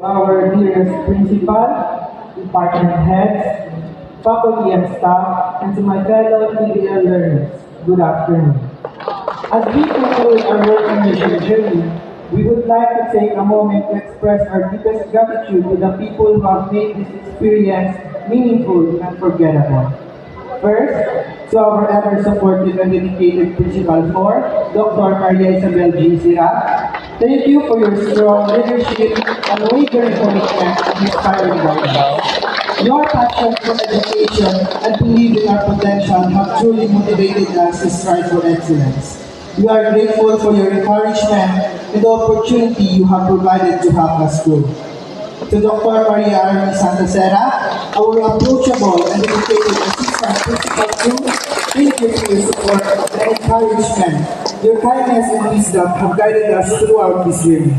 our dearest principal, department heads, faculty and staff, and to my fellow TBL learners, good afternoon. As we conclude our work mission journey, we would like to take a moment to express our deepest gratitude to the people who have made this experience meaningful and forgettable. First, to our ever supportive and dedicated Principal 4, Dr. Maria Isabel G. Sira. Thank you for your strong leadership, and unwavering commitment, and inspiring guidance. Your passion for education and belief in our potential have truly motivated us to strive for excellence. We are grateful for your encouragement and the opportunity you have provided to help us grow. To Dr. Maria Army Santasera, our approachable and dedicated assistant principal thank you for your support and encouragement. Your kindness and wisdom have guided us throughout this journey.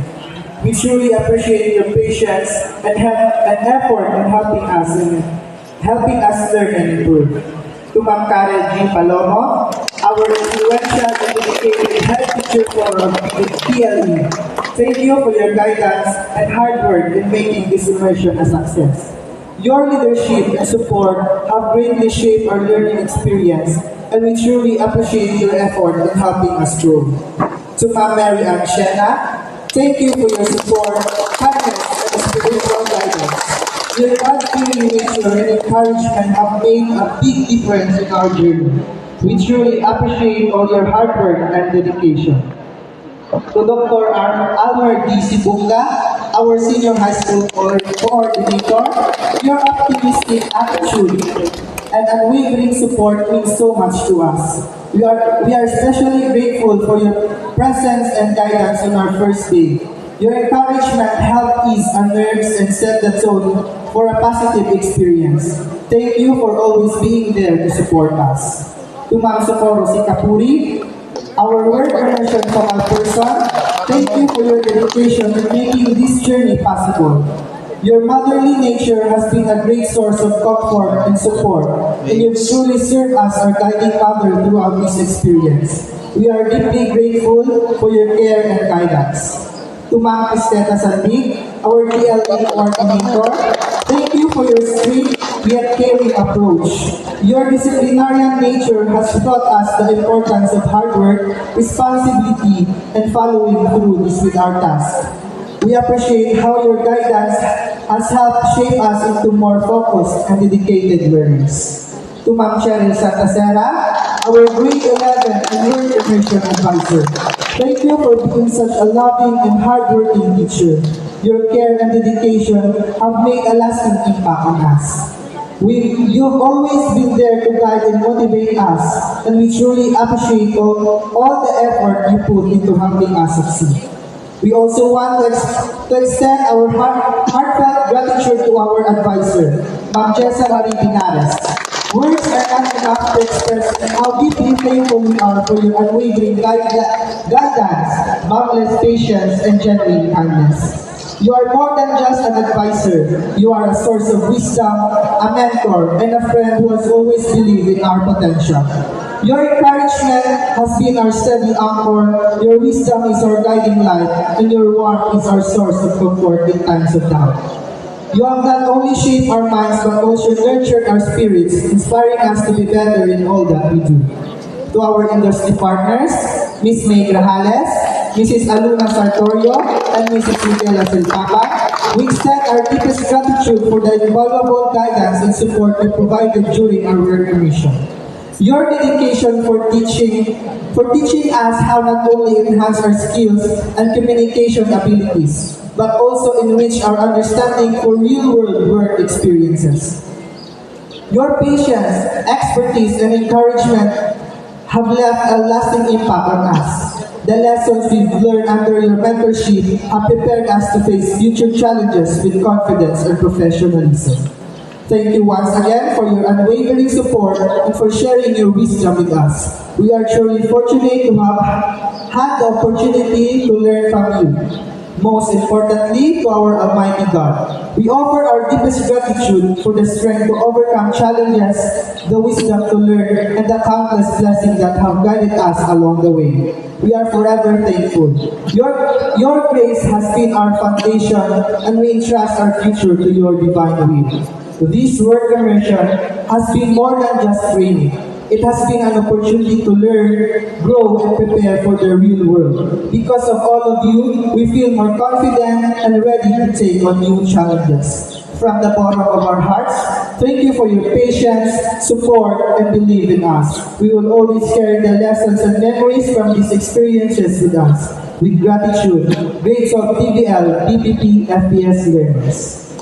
We truly appreciate your patience and have an effort in helping us in helping us learn and improve. To Ma'am Karen G. Palomo, our influential and dedicated head teacher forum with PLE. Thank you for your guidance and hard work in making this immersion a success. Your leadership and support have greatly shaped our learning experience, and we truly appreciate your effort in helping us grow. To Ma'am Mary Ann Shena, thank you for your support, kindness, and spiritual guidance. Your God-fearing nature and encouragement have made a big difference in our journey. We truly appreciate all your hard work and dedication. To Dr. Almer D. Sibunga, our senior high school co- coordinator, your optimistic attitude and unwavering support means so much to us. We are, we are especially grateful for your presence and guidance on our first day. Your encouragement helped ease our nerves and set the tone for a positive experience. Thank you for always being there to support us. To Ma'am Socorro Sikapuri, our word immersion our person, thank you for your dedication in making this journey possible. Your motherly nature has been a great source of comfort and support, and you've truly served as our guiding mother throughout this experience. We are deeply grateful for your care and guidance. To Ma'am Cristeta Sandig, our DLE coordinator, thank you for your sweet yet caring approach. Your disciplinarian nature has taught us the importance of hard work, responsibility, and following through with our task. We appreciate how your guidance has helped shape us into more focused and dedicated learners. To Ma'am Cheryl Santa Sera, our grade 11 and word immersion advisor. Thank you for being such a loving and hardworking teacher. Your care and dedication have made a lasting impact on us. We, you've always been there to guide and motivate us, and we truly appreciate all, all the effort you put into helping us succeed. We also want to, ex- to extend our heart, heartfelt gratitude to our advisor, Ma'am Jessa Marie Pinares. Words are not enough to express how deeply thankful we are for your unwavering guidance, boundless patience, and genuine kindness. You are more than just an advisor. You are a source of wisdom, a mentor, and a friend who has always believed in our potential. Your encouragement has been our steady anchor, your wisdom is our guiding light, and your warmth is our source of comfort in times of doubt. You have not only shaped our minds but also nurtured our spirits, inspiring us to be better in all that we do. To our industry partners, Ms. May Grajales, Mrs. Aluna Sartorio, and Mrs. Miguela Silpapa, we extend our deepest gratitude for the invaluable guidance and support you provided during our work mission. Your dedication for teaching, for teaching us how not only enhance our skills and communication abilities, but also enrich our understanding for real-world work experiences. Your patience, expertise, and encouragement have left a lasting impact on us. The lessons we've learned under your mentorship have prepared us to face future challenges with confidence and professionalism. Thank you once again for your unwavering support and for sharing your wisdom with us. We are truly fortunate to have had the opportunity to learn from you. Most importantly, to our Almighty God, we offer our deepest gratitude for the strength to overcome challenges, the wisdom to learn, and the countless blessings that have guided us along the way. We are forever thankful. Your, your grace has been our foundation, and we entrust our future to your divine will. This work immersion has been more than just training. It has been an opportunity to learn, grow, and prepare for the real world. Because of all of you, we feel more confident and ready to take on new challenges. From the bottom of our hearts, thank you for your patience, support, and belief in us. We will always carry the lessons and memories from these experiences with us. With gratitude, grades of TBL, DPP, FPS learners.